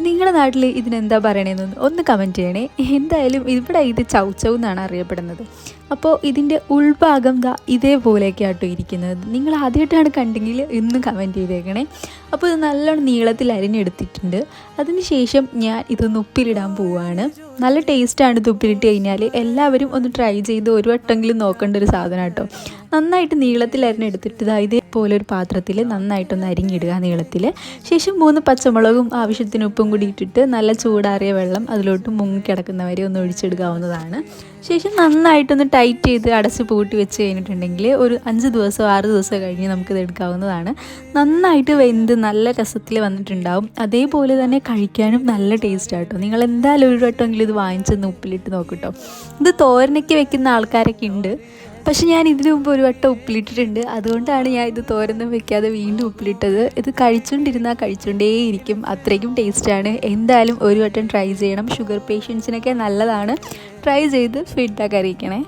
നിങ്ങളുടെ നാട്ടിൽ ഇതിനെന്താ പറയണതെന്ന് ഒന്ന് കമന്റ് ചെയ്യണേ. എന്തായാലും ഇവിടെ ഇത് ചൗച്ചൗ എന്നാണ് അറിയപ്പെടുന്നത്. അപ്പോൾ ഇതിന്റെ ഉൾഭാഗം ദാ ഇതേപോലെയൊക്കെ ആട്ടോ ഇരിക്കുന്നത്. നിങ്ങൾ ആദ്യമായിട്ടാണ് കണ്ടെങ്കിൽ ഇന്ന് കമന്റ് ചെയ്തേക്കണേ. അപ്പോൾ ഇത് നല്ലോണം നീളത്തിൽ അരിഞ്ഞെടുത്തിട്ടുണ്ട്. അതിന് ശേഷം ഞാൻ ഇതൊന്ന് ഉപ്പിലിടാൻ പോവുകയാണ് നല്ല ടേസ്റ്റാണ് ഇത് ഉപ്പിലിട്ട് കഴിഞ്ഞാൽ എല്ലാവരും ഒന്ന് ട്രൈ ചെയ്ത് ഒരു വട്ടമെങ്കിലും നോക്കേണ്ട ഒരു സാധനം കേട്ടോ നന്നായിട്ട് നീളത്തിൽ അരിഞ്ഞെടുത്തിട്ട് ഇതാ ഇതേപോലെ ഒരു പാത്രത്തിൽ നന്നായിട്ടൊന്ന് അരിഞ്ഞിടുക നീളത്തിൽ ശേഷം മൂന്ന് പച്ചമുളകും ആവശ്യത്തിന് ഉപ്പും കൂടി ഇട്ടിട്ട് നല്ല ചൂടാറിയ വെള്ളം അതിലോട്ട് മുങ്ങിക്കിടക്കുന്നവരെ ഒന്ന് ഒഴിച്ചെടുക്കാവുന്നതാണ്. ശേഷം നന്നായിട്ടൊന്ന് ടൈറ്റ് ചെയ്ത് അടച്ച് പൂട്ടി വെച്ച് കഴിഞ്ഞിട്ടുണ്ടെങ്കിൽ ഒരു അഞ്ച് ദിവസം ആറ് ദിവസം കഴിഞ്ഞ് നമുക്കിത് എടുക്കാവുന്നതാണ്. നന്നായിട്ട് വെന്ത് നല്ല രസത്തിൽ വന്നിട്ടുണ്ടാവും. അതേപോലെ തന്നെ കഴിക്കാനും നല്ല ടേസ്റ്റ് ആട്ടോ നിങ്ങൾ എന്തായാലും ഒരു വട്ടമെങ്കിലും ഇത് വാങ്ങിച്ചൊന്ന് ഉപ്പിലിട്ട് നോക്കിട്ടോ ഇത് തോരനയ്ക്ക് വെക്കുന്ന ആൾക്കാരൊക്കെ ഉണ്ട്. പക്ഷെ ഞാൻ ഇതിനു മുമ്പ് ഒരു വട്ടം ഉപ്പിലിട്ടിട്ടുണ്ട്. അതുകൊണ്ടാണ് ഞാൻ ഇത് തോരൊന്നും വെക്കാതെ വീണ്ടും ഉപ്പിലിട്ടത്. ഇത് കഴിച്ചുകൊണ്ടിരുന്നാൽ കഴിച്ചുകൊണ്ടേയിരിക്കും അത്രയ്ക്കും ടേസ്റ്റാണ്. എന്തായാലും ഒരു വട്ടം ട്രൈ ചെയ്യണം. ഷുഗർ പേഷ്യൻസിനൊക്കെ നല്ലതാണ്. ട്രൈ ചെയ്ത് ഫീഡ്ബാക്ക് അറിയിക്കണേ.